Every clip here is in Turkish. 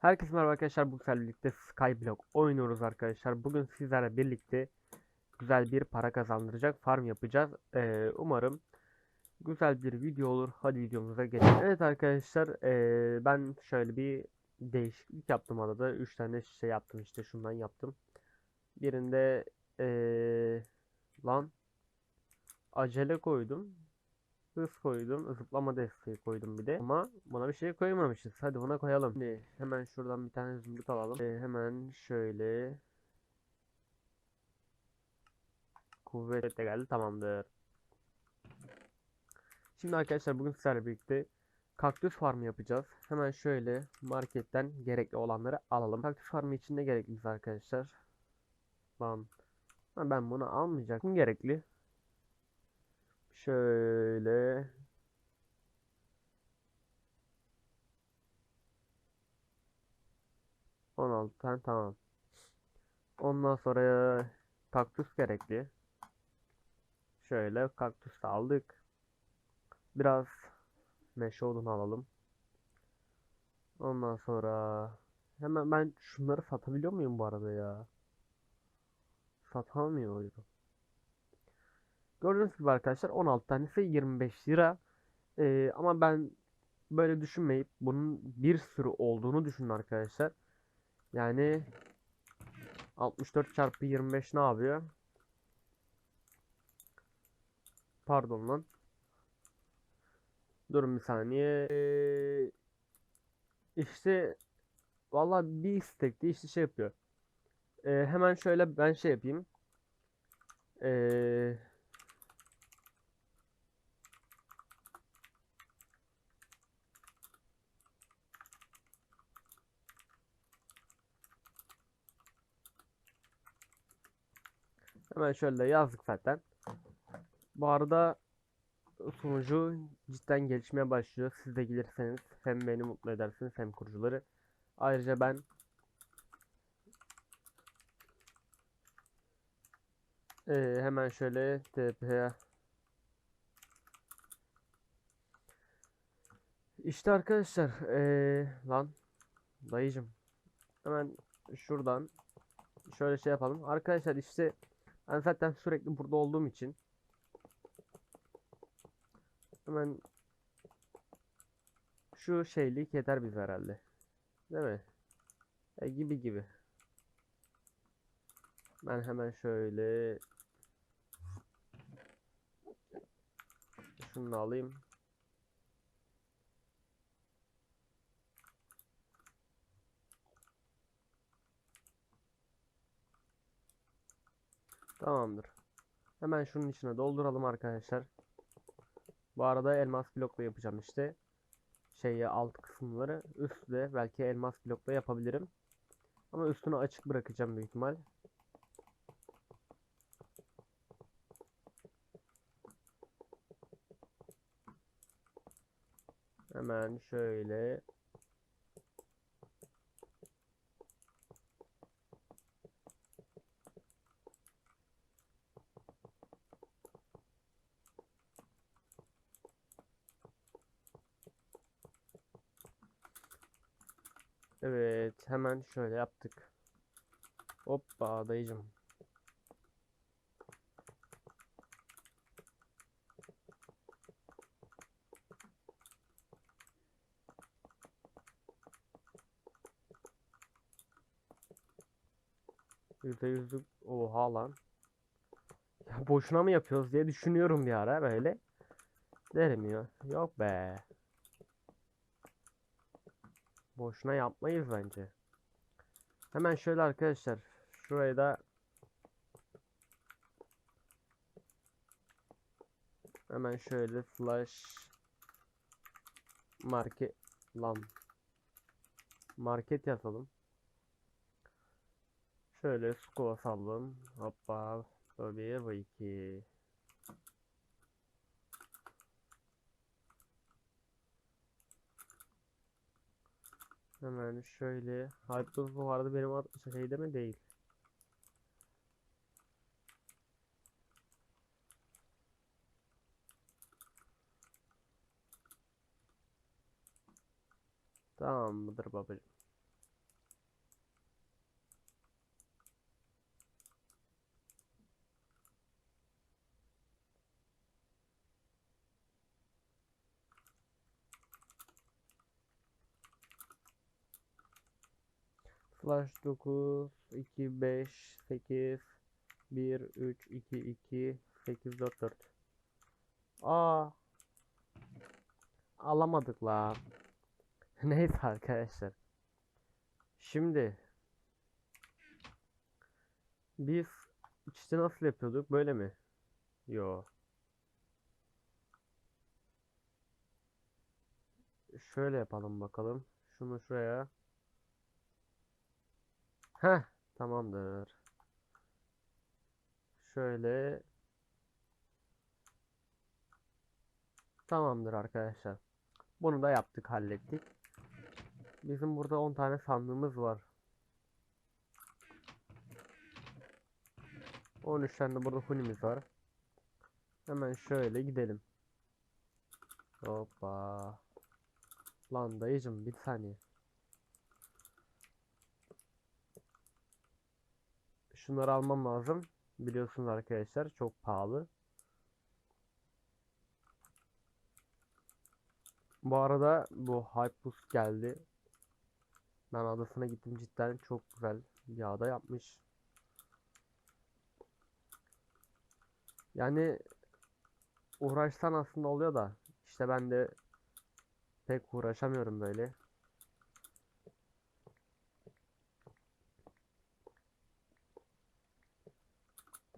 Herkese merhaba arkadaşlar. Bu sefer birlikte Skyblock oynuyoruz arkadaşlar. Bugün sizlerle birlikte güzel bir para kazandıracak farm yapacağız. Ee, umarım güzel bir video olur. Hadi videomuza geçelim. Evet arkadaşlar ee, ben şöyle bir değişiklik yaptım arada. 3 tane şey yaptım işte şundan yaptım. Birinde ee, lan acele koydum. Hız koydum. Zıplama desteği koydum bir de. Ama buna bir şey koymamışız. Hadi buna koyalım. Şimdi hemen şuradan bir tane zümrüt alalım. Ee, hemen şöyle. Kuvvet de geldi. Tamamdır. Şimdi arkadaşlar bugün sizlerle birlikte kaktüs farmı yapacağız. Hemen şöyle marketten gerekli olanları alalım. Kaktüs farmı için ne gerekli arkadaşlar? Lan. Ben bunu almayacaktım. Gerekli. Şöyle. On altı tane tamam. Ondan sonra kaktüs gerekli. Şöyle kaktüs aldık. Biraz meşe odunu alalım. Ondan sonra hemen ben şunları satabiliyor muyum bu arada ya? Satamıyorum. Gördüğünüz gibi arkadaşlar 16 tanesi 25 lira. Ee, ama ben böyle düşünmeyip bunun bir sürü olduğunu düşünün arkadaşlar. Yani 64 çarpı 25 ne yapıyor? Pardon lan. Durun bir saniye. Ee, işte vallahi bir istekte işte şey yapıyor. Ee, hemen şöyle ben şey yapayım. Eee Hemen şöyle yazdık zaten. Bu arada sunucu cidden gelişmeye başlıyor. Siz de gelirseniz hem beni mutlu edersiniz hem kurucuları. Ayrıca ben Ee, hemen şöyle TP İşte arkadaşlar ee, lan dayıcım hemen şuradan şöyle şey yapalım. Arkadaşlar işte ben zaten sürekli burada olduğum için hemen şu şeylik yeter bize herhalde. Değil mi? E, gibi gibi. Ben hemen şöyle şunu alayım. Tamamdır. Hemen şunun içine dolduralım arkadaşlar. Bu arada elmas blokla yapacağım işte. Şeyi alt kısımları üstle belki elmas blokla yapabilirim. Ama üstünü açık bırakacağım büyük ihtimal. Hemen şöyle Evet hemen şöyle yaptık. Hoppa dayıcım. Yüzde yüzlük oha lan. Ya boşuna mı yapıyoruz diye düşünüyorum bir ara böyle. Dermiyor. Yok be. Boşuna yapmayız bence. Hemen şöyle arkadaşlar. Şurayı da hemen şöyle slash market lan market yazalım. Şöyle squat basalım. Hoppa. Bir bu iki. Hemen şöyle. Hype'lı bu arada benim ad şeyde mi değil. Tamam mıdır babacığım? Slash 9 2 5 8 1 3 2 2 8 4 4 Aa alamadık la. Neyse arkadaşlar. Şimdi biz işte nasıl yapıyorduk? Böyle mi? Yo. Şöyle yapalım bakalım. Şunu şuraya. Heh, tamamdır. Şöyle. Tamamdır arkadaşlar. Bunu da yaptık, hallettik. Bizim burada 10 tane sandığımız var. 13 tane de burada hunimiz var. Hemen şöyle gidelim. Hoppa. Lan dayıcım bir saniye. Şunları almam lazım. Biliyorsunuz arkadaşlar çok pahalı. Bu arada bu Hypeboost geldi. Ben adasına gittim cidden çok güzel bir ada yapmış. Yani uğraşsan aslında oluyor da işte ben de pek uğraşamıyorum böyle.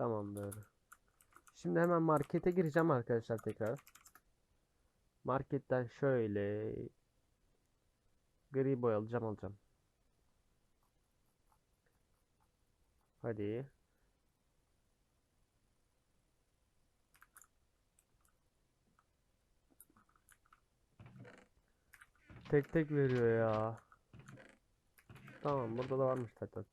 Tamamdır. Şimdi hemen markete gireceğim arkadaşlar tekrar. Marketten şöyle gri boy alacağım alacağım. Hadi. Tek tek veriyor ya. Tamam burada da varmış zaten.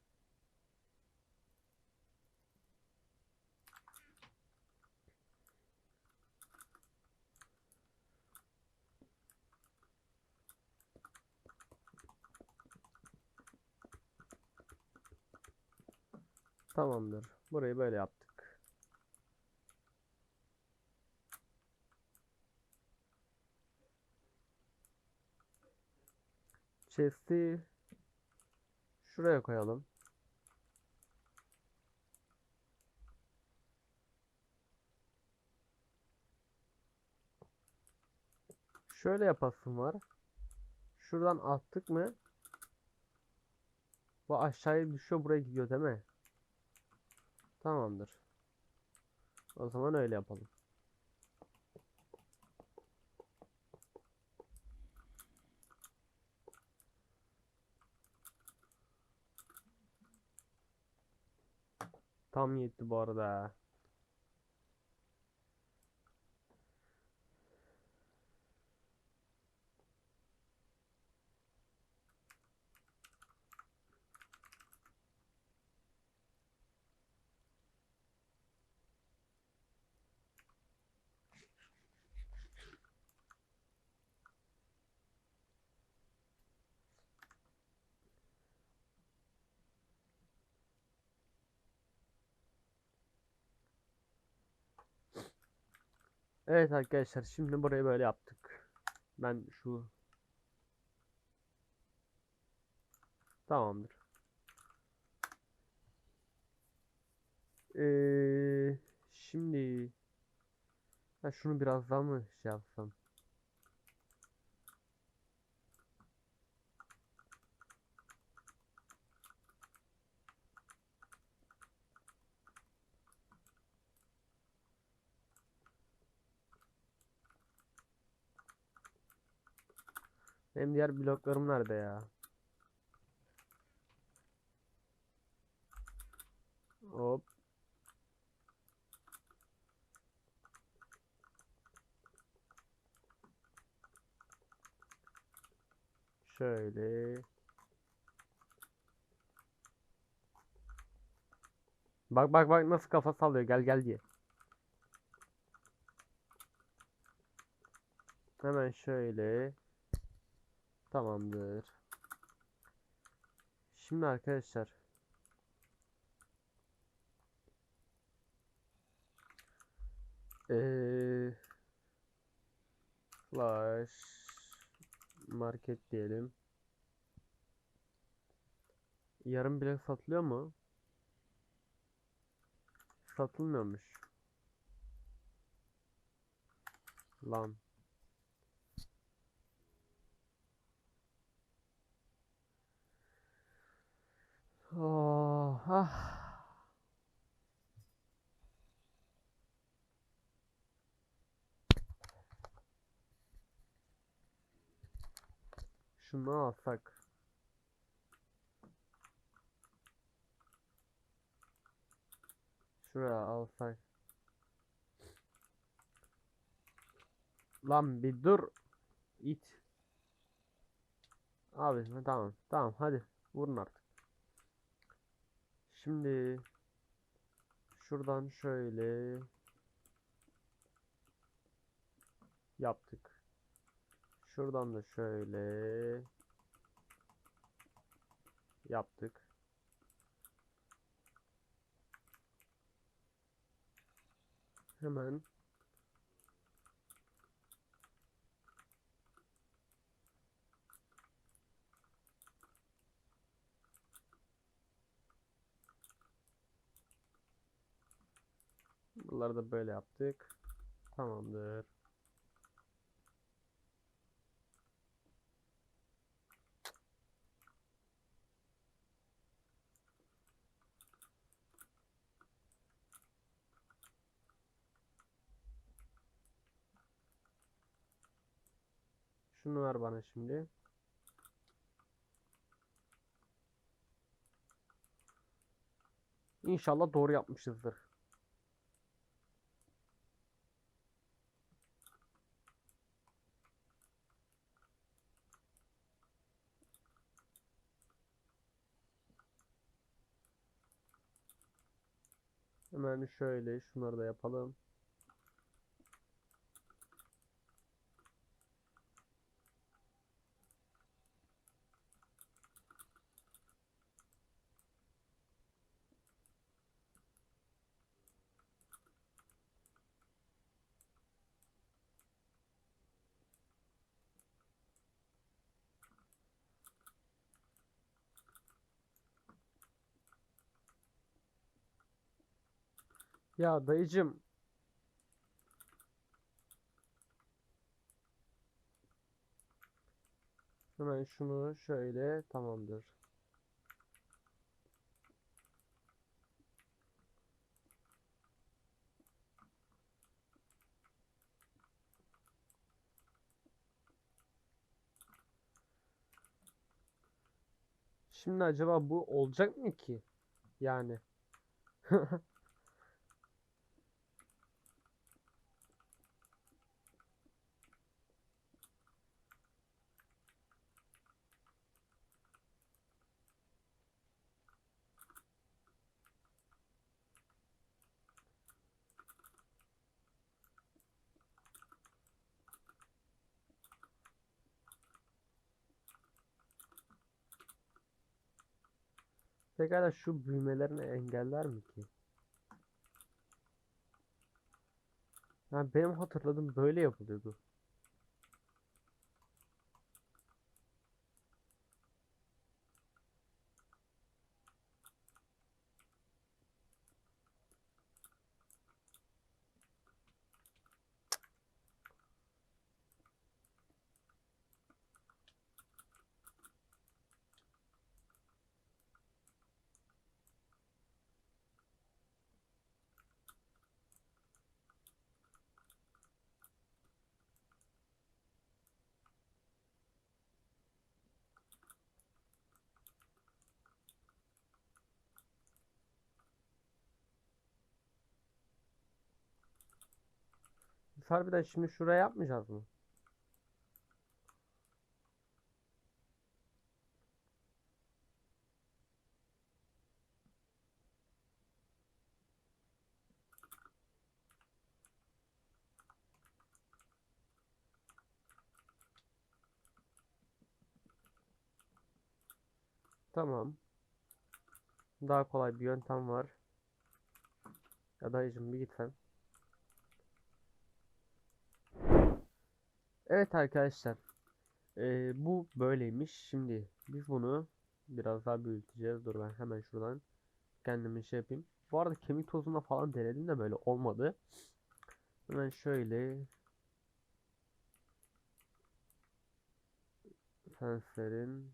Tamamdır. Burayı böyle yaptık. Chest'i şuraya koyalım. Şöyle yapasım var. Şuradan attık mı? Bu aşağıya düşüyor buraya gidiyor değil mi? Tamamdır. O zaman öyle yapalım. Tam yetti bu arada. Evet arkadaşlar şimdi burayı böyle yaptık. Ben şu Tamamdır. Ee, şimdi ha şunu biraz daha mı şey yapsam? Benim diğer bloklarım nerede ya? Hop. Şöyle. Bak bak bak nasıl kafa sallıyor gel gel diye. Hemen şöyle. Tamamdır. Şimdi arkadaşlar. Ee, flash market diyelim. Yarım bile satılıyor mu? Satılmıyormuş. Lan. Oh, ah. Şunu alsak. Şuraya alsak. Lan bir dur. İt. Abi tamam. Tamam hadi. Vurun artık. Şimdi şuradan şöyle yaptık. Şuradan da şöyle yaptık. Hemen Bunları da böyle yaptık. Tamamdır. Şunu ver bana şimdi. İnşallah doğru yapmışızdır. Hemen şöyle şunları da yapalım. Ya dayıcım. Hemen şunu şöyle tamamdır. Şimdi acaba bu olacak mı ki? Yani. Pekala şu büyümelerini engeller mi ki? Yani benim hatırladığım böyle yapılıyordu. Biz harbiden şimdi şuraya yapmayacağız mı? Tamam. Daha kolay bir yöntem var. Ya dayıcım bir git sen. Evet arkadaşlar. Ee, bu böyleymiş. Şimdi biz bunu Biraz daha büyüteceğiz. Dur ben hemen şuradan kendimi şey yapayım. Bu arada kemik tozuna falan denedim de böyle olmadı. Hemen şöyle sensörün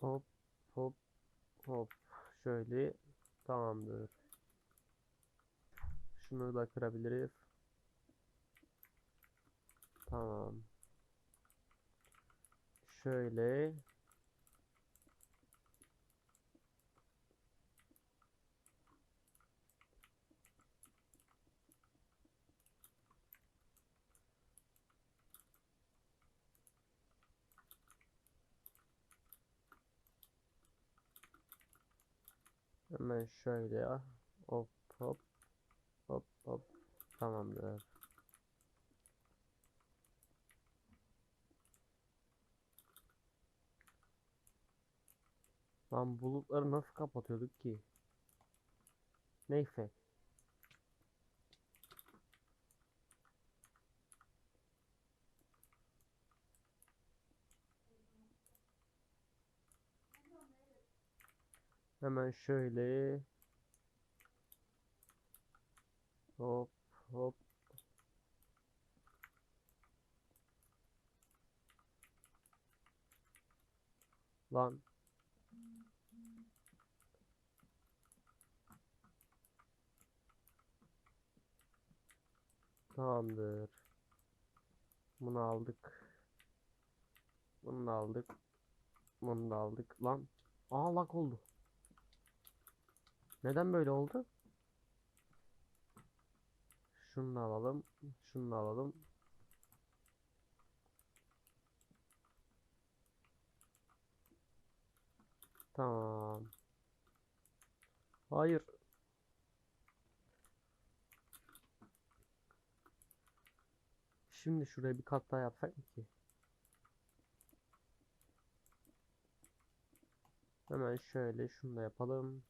hop hop hop şöyle tamamdır. Şunu da kırabiliriz. Tamam. Şöyle. Hemen şöyle ya. Hop hop hop hop. Tamamdır. Lan bulutları nasıl kapatıyorduk ki? Neyse. Hemen şöyle. Hop hop. Lan. Tamamdır. Bunu aldık. Bunu aldık. Bunu aldık. Lan. Aa lak oldu. Neden böyle oldu? Şunu alalım. Şunu alalım. Tamam. Hayır. Şimdi şuraya bir kat daha yapsak mı ki? Hemen şöyle şunu da yapalım.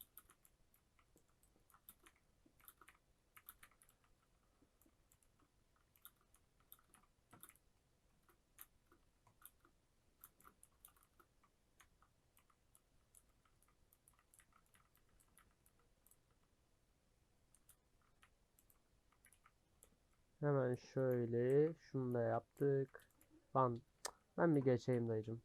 Hemen şöyle şunu da yaptık. Lan ben bir geçeyim dayıcım.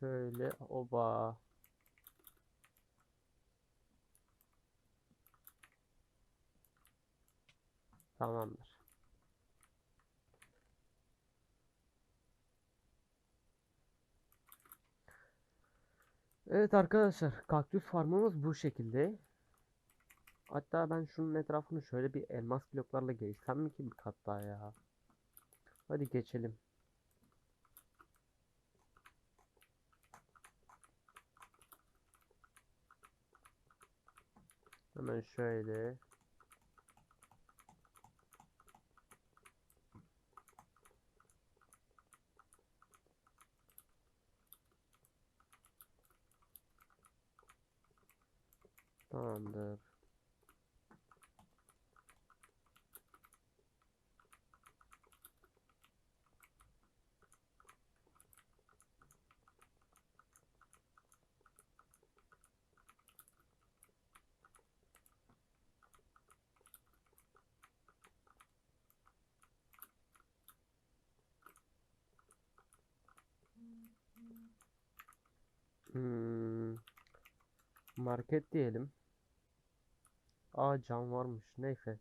Şöyle oba. Tamamdır. Evet arkadaşlar kaktüs farmımız bu şekilde. Hatta ben şunun etrafını şöyle bir elmas bloklarla geçsem mi ki bir kat daha ya. Hadi geçelim. Hemen şöyle. Tamamdır. Hmm, market diyelim. Aa cam varmış. Neyse.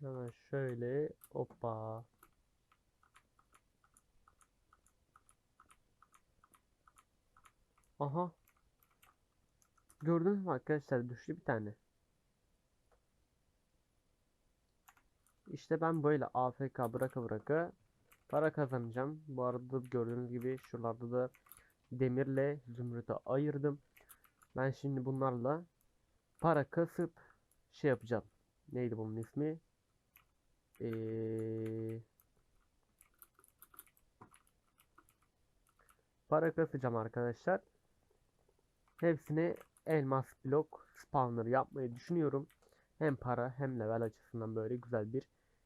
Hemen şöyle hoppa. Aha. Gördünüz mü arkadaşlar düştü bir tane. İşte ben böyle AFK bıraka bıraka para kazanacağım. Bu arada gördüğünüz gibi şuralarda da demirle zümrütü ayırdım. Ben şimdi bunlarla para kasıp şey yapacağım. Neydi bunun ismi? Ee, para kasacağım arkadaşlar. Hepsine elmas blok spawner yapmayı düşünüyorum. Hem para hem level açısından böyle güzel bir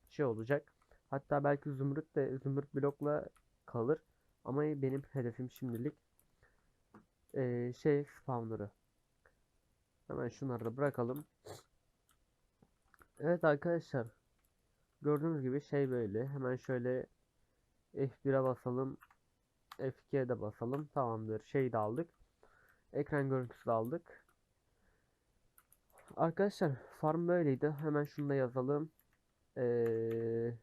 şey olacak. Hatta belki zümrüt de zümrüt blokla kalır. Ama benim hedefim şimdilik eee, şey spawner'ı. Hemen şunları da bırakalım. Evet arkadaşlar. Gördüğünüz gibi şey böyle. Hemen şöyle F1'e basalım. F2'ye de basalım. Tamamdır. Şeyi de aldık. Ekran görüntüsü aldık. Arkadaşlar farm böyleydi. Hemen şunu da yazalım. Ee,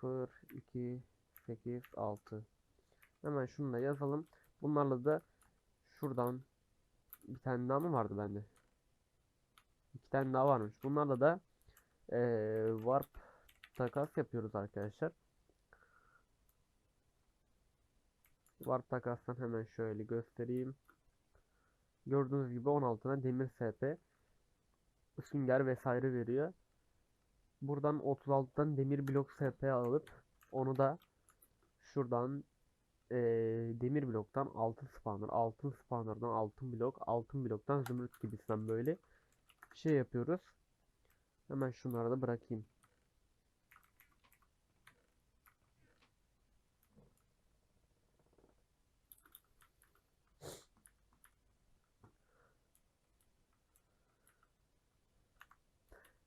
0, 2, 8, 6. Hemen şunu da yazalım. Bunlarla da şuradan bir tane daha mı vardı bende? İki tane daha varmış. Bunlarla da ee, warp takas yapıyoruz arkadaşlar. Warp takastan hemen şöyle göstereyim. Gördüğünüz gibi 16'na demir SP sünger vesaire veriyor. Buradan 36'dan demir blok SP alıp onu da şuradan eee, demir bloktan altın spawner, altın spawner'dan altın blok, altın bloktan zümrüt gibisinden böyle şey yapıyoruz. Hemen şunları da bırakayım.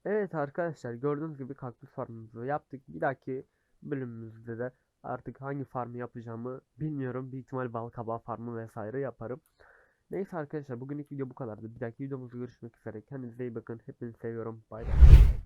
Evet arkadaşlar gördüğünüz gibi kaktüs farmımızı yaptık. Bir dahaki bölümümüzde de artık hangi farmı yapacağımı bilmiyorum. Büyük ihtimal bal kabağı farmı vesaire yaparım. Neyse arkadaşlar bugünlük video bu kadardı. Bir dahaki videomuzda görüşmek üzere. Kendinize iyi bakın. Hepinizi seviyorum. Bay bay.